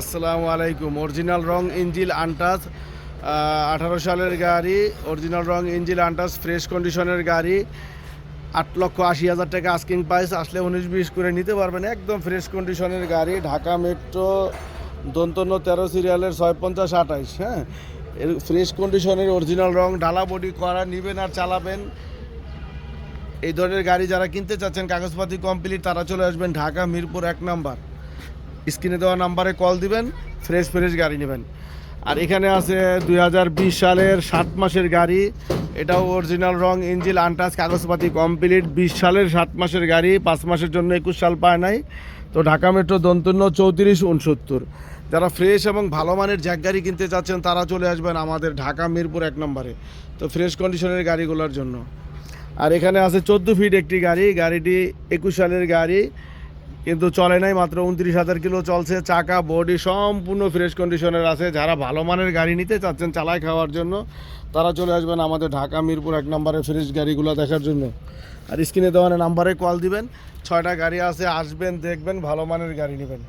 আসসালামু আলাইকুম। অরিজিনাল রং ইঞ্জিল আনটাস আঠারো সালের গাড়ি। অরিজিনাল রং ইঞ্জিল আনটাস ফ্রেশ কন্ডিশনের গাড়ি। আট লক্ষ আশি হাজার টাকা আস্কিং প্রাইস আসলে উনিশ বিশ করে নিতে পারবেন। একদম ফ্রেশ কন্ডিশনের গাড়ি, ঢাকা মেট্রো দন্তন্য তেরো সিরিয়ালের ছয় পঞ্চাশ আঠাইশ হ্যাঁ? এর ফ্রেশ কন্ডিশনের অরিজিনাল রং, ঢালা বডি করা, নেবেন আর চালাবেন। এই ধরনের গাড়ি যারা কিনতে চাচ্ছেন, কাগজপাতি কমপ্লিট তারা চলে আসবেন ঢাকা মিরপুর এক নাম্বার। স্ক্রিনে দেওয়া নাম্বারে কল দিবেন, ফ্রেশ ফ্রেশ গাড়ি নেবেন। আর এখানে আছে দু হাজার বিশ সালের সাত মাসের গাড়ি। এটাও অরিজিনাল রং ইঞ্জিল আনটাচ কাগজপাতি কমপ্লিট বিশ সালের সাত মাসের গাড়ি, পাঁচ মাসের জন্য একুশ সাল পায় নাই। তো ঢাকা মেট্রো দন্তন্য চৌত্রিশ উনসত্তর। যারা ফ্রেশ এবং ভালো মানের জ্যাক গাড়ি কিনতে চাচ্ছেন তারা চলে আসবেন আমাদের ঢাকা মিরপুর এক নম্বরে। তো ফ্রেশ কন্ডিশনের গাড়িগুলোর জন্য। আর এখানে আছে চোদ্দ ফিট একটি গাড়ি। গাড়িটি একুশ সালের গাড়ি। কিন্তু চলে নাই মাত্র উনত্রিশ হাজার কিলো চলছে চাকা বডি সম্পূর্ণ ফ্রেশ কন্ডিশনের আছে। যারা ভালো মানের গাড়ি নিতে চাচ্ছেন চালায় খাওয়ার জন্য, তারা চলে আসবেন আমাদের ঢাকা মিরপুর এক নম্বরে ফ্রেশ গাড়িগুলো দেখার জন্য। আর স্ক্রিনে দেওয়ার নাম্বারে কল দিবেন, ছয়টা গাড়ি আছে, আসবেন, দেখবেন, ভালো মানের গাড়ি নেবেন।